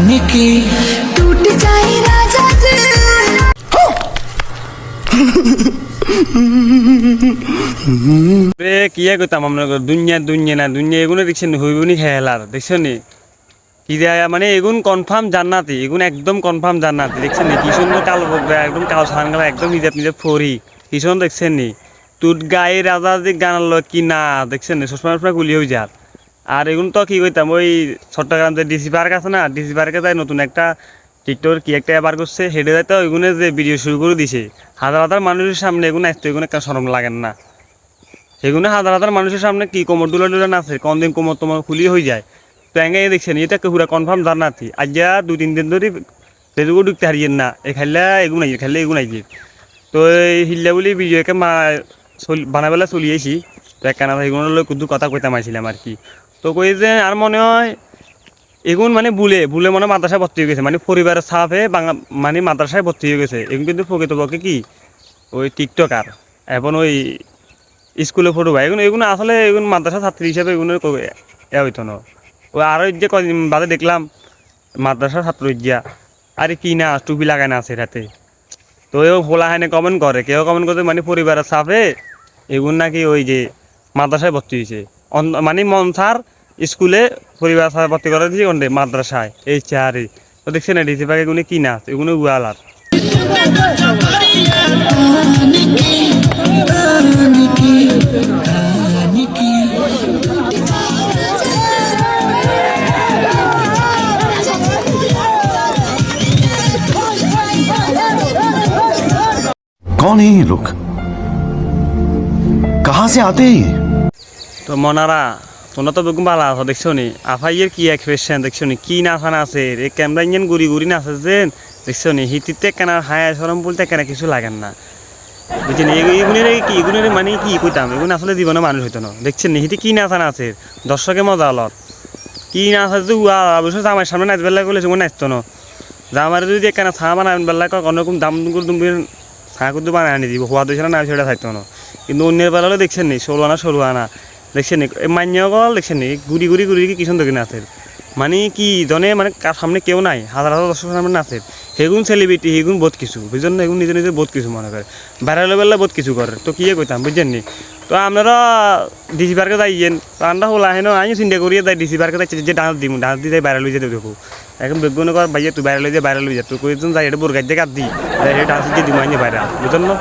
জানি কি? টুট যায় রাজা বে কিয়া কইতাম আমরা দুনিয়া দুনিয়া না দুনিয়া এগুলো দেখছেন হইবনি হেলার দেখছেন হৃদয় মানে এগুন কনফার্ম জান্নাতি এগুন একদম কনফার্ম জান্নাতি দেখছেন কি সুন্দর কালো একদম কালো সানগালা একদম হিজাব নিজে ফরি কি সুন্দর দেখছেন নি? তুট গায়ে রাজা যে গানাল কি না দেখছেন সবসময় সবসময় গুলি হয়ে যার আর এগুন তো কি কইতাম, ওই চট্টগ্রাম যে ডিসি পার্ক আছে না, ডিসি পার্কে যাই নতুন একটা টিকটক কি একটা এবার করছে, হেঁটে যাইতে ওইগুলো যে ভিডিও শুরু করে দিছে। হাজার হাজার মানুষের সামনে এগুলো আসতে এগুলো একটা সরম লাগেন না? সেগুলো হাজার হাজার মানুষের সামনে কি কোমর দুলা ডুলা নাচে, কোন দিন কোমর তোমার খুলি হয়ে যায়। তো এঙ্গে দেখছেন, এটা পুরা কনফার্ম জান্নাতি আজ যা দুই তিন দিন ধরে ফেসবুকে ঢুকতে হারিয়েন না, এ খাইলে এগুন আইয়ে, খাইলে এগুন আইয়ে। তো এই হিল্লা বলি বিজয়কে মা বানাবেলা চলিয়েছি তো একখানা এগুলো লই কুদু কথা কইতাম আইছিলাম আর কি। তো কই যে আর মনে হয় এগুন মানে বুলে বুলে মানে মাদ্রাসায় ভর্তি হয়ে গেছে। মানে পরিবারের সাফে বাংলা মানে মাদ্রাসায় ভর্তি হয়ে গেছে। এগুন কিন্তু প্রকৃতপক্ষে কি? ওই টিকটকার। এখন ওই স্কুলে ফটো ভাই এগুলো এগুলো আসলে এগুলো মাদ্রাসা ছাত্রী হিসাবে এগুলো এ হইতো না। ওই আরও যে কদিন বাদে দেখলাম মাদ্রাসা ছাত্র ইজ্জা আরে কি না, টুপি লাগায় না আছে রাতে। তো এও ফোলা হাইনে কমেন্ট করে, কেউ কমেন্ট করে মানে পরিবারের সাফে এগুলো নাকি ওই যে মাদ্রাসায় ভর্তি হয়েছে। মানে মনসার স্কুলে পরিবার সাথে ভর্তি করে দিয়েছে কোনটা মাদ্রাসায় এই চারে তো দেখছেন না ডিসি পাকে এগুলো কি নাচ এগুলো উয়ালার कौन है ये लोग कहां से आते हैं ये তো মনারা, তোমরা তো বেগুন ভালো আছো, দেখছ নি? আফাইয়ের কি এক্সপ্রেশন দেখছ নি? কি নাচা নাচে এই ক্যামেরা ইঞ্জিন গুড়ি গুড়ি নাচে যে দেখছ নি? হিতিতে কেন, হায় সরম বলতে কেন কিছু লাগেন না। বুঝছেন এগুনের কি? এগুনের মানে কি কইতাম? এগুন আসলে জীবনে মানুষ হইতো না। দেখছেন নি? হিতি কি নাচা আছে? দর্শকে মজা আলত কি নাচা যে, উয়া আমার সামনে নাচ বেলা করলে সেগুলো নাচতো না। জামার যদি এখানে ছা বানাবেন বেলা অন্যরকম দাম করে তুমি ছা কিন্তু বানায় আনি দিব হওয়া দিয়েছিল না, সেটা থাকতো না। কিন্তু অন্যের বেলা দেখছেন নি ষোলো আনা ষোলো আনা দেখছেন নি মান্যকল দেখছেন নি, গুড়ি গুড়ি গুড়ি কি সুন্দর কিনা আছে? মানে কি জনে মানে কার সামনে কেউ নাই, হাজার হাজার দর্শকের সামনে নাচে সেগুন সেলিব্রিটি সেগুন বহুত কিছু, বুঝছেন না? এগুন নিজে নিজে বহুত কিছু মনে করে। ভাইরাল বেলা বহুত কিছু করে, তো কি কইতাম, বুঝছেন নি? তো আপনারা ডিসি পার্কে যাইয়েন আমরা হলা হেন আমি চিন্তা করিয়ে যাই ডিসি পার্কে যাই, যে ডান্স দিম, ডান্স দিয়ে যাই বাইরে লই যেতে দেখো। এখন বেগুন কর ভাইয়া তুই বাইরে লই যা বাইরে লই যা তুই কইছেন যাই এটা বোরগাই দিয়ে কাট দি ডান্স দিয়ে দিম আইনে বাইরে বুঝছেন না?